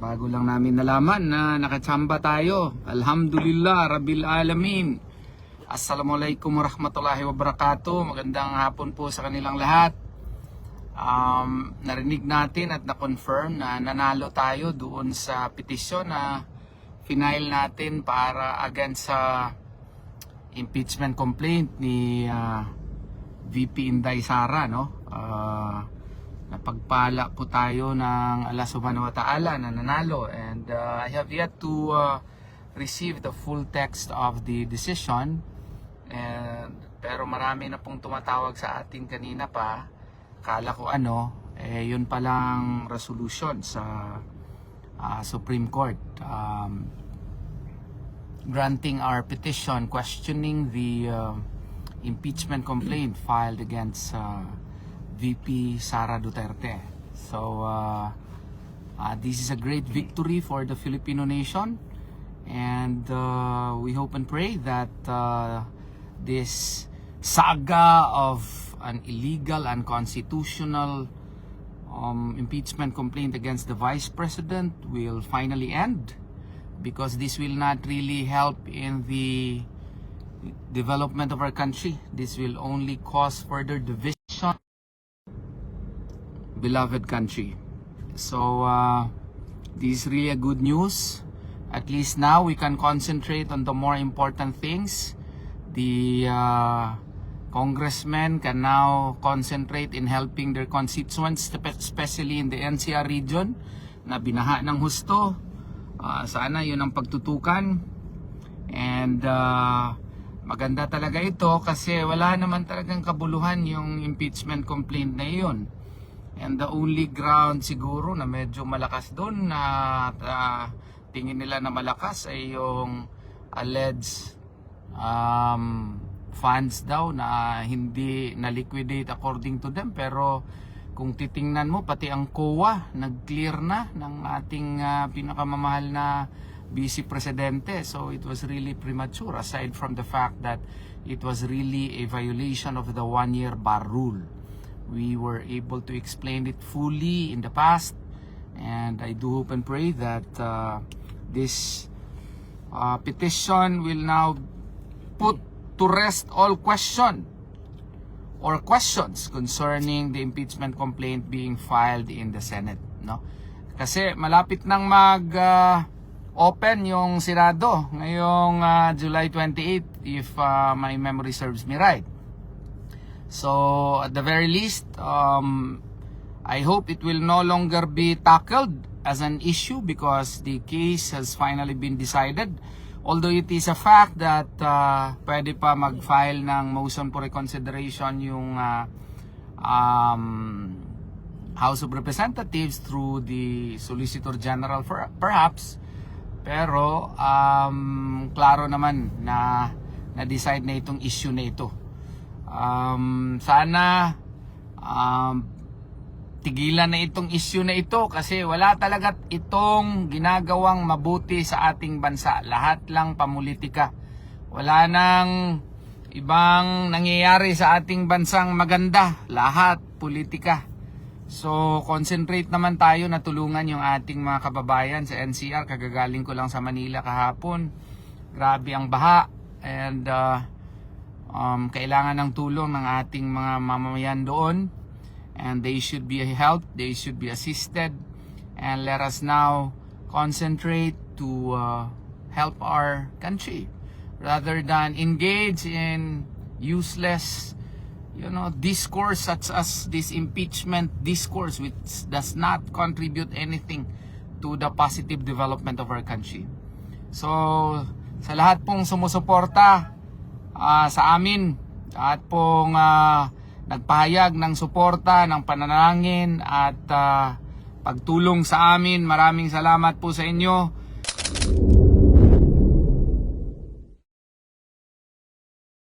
Bago lang namin nalaman na nakachamba tayo. Alhamdulillah, Rabbil Alamin. Assalamualaikum warahmatullahi wabarakatuh. Magandang hapon po sa kanilang lahat. Um, narinig natin at na-confirm na nanalo tayo doon sa petisyon na final natin para against sa impeachment complaint ni ah, VP Inday Sara no Ah, napagpala po tayo ng Allah subhanahu wa ta'ala na nanalo. And ah, I have yet to ah, receive the full text of the decision. And pero marami na pong tumatawag sa atin kanina pa. Kala ko ano eh yun palang resolution sa ah, Supreme Court. Um, granting our petition questioning the uh, impeachment complaint filed against uh, VP Sara Duterte. So uh, uh, this is a great victory for the Filipino nation and uh, we hope and pray that uh, this saga of an illegal unconstitutional um, impeachment complaint against the vice president will finally end because this will not really help in the development of our country. This will only cause further division. Beloved country. So, uh, this is really a good news. At least now we can concentrate on the more important things. The uh, congressmen can now concentrate in helping their constituents, spe- especially in the NCR region na binaha ng husto. Ah, sana yun ang pagtutukan. And uh, maganda talaga ito kasi wala naman talagang kabuluhan yung impeachment complaint na iyon. And the only ground siguro na medyo malakas doon na ah, tingin nila na malakas ay yung alleged um, funds daw na hindi na liquidate according to them. Pero kung titingnan mo pati ang COA nag-clear na ng ating ah, pinakamamahal na vice presidente. So it was really premature aside from the fact that it was really a violation of the one year bar rule we were able to explain it fully in the past. And I do hope and pray that uh, this uh, petition will now put to rest all question or questions concerning the impeachment complaint being filed in the Senate no? Kasi malapit nang mag uh, open yung Senado ngayong uh, July 28 if uh, my memory serves me right so at the very least um, I hope it will no longer be tackled as an issue because the case has finally been decided. Although it is a fact that uh, pwede pa mag-file ng motion for reconsideration yung uh, um, House of Representatives through the Solicitor General for, perhaps. Pero um, klaro naman na na-decide na itong issue na ito. Um, sana um, tigilan na itong issue na ito kasi wala talaga itong ginagawang mabuti sa ating bansa. Lahat lang pamulitika. Wala nang ibang nangyayari sa ating bansang maganda. Lahat politika. So, concentrate naman tayo na tulungan yung ating mga kababayan sa NCR. Kagagaling ko lang sa Manila kahapon. Grabe ang baha. And uh, um, kailangan ng tulong ng ating mga mamamayan doon. And they should be helped, they should be assisted, and let us now concentrate to uh, help our country rather than engage in useless you know discourse such as this impeachment discourse which does not contribute anything to the positive development of our country. So sa lahat pong sumusuporta ah, sa amin at pong ah, nagpahayag ng suporta, ng pananalangin at ah, pagtulong sa amin. Maraming salamat po sa inyo.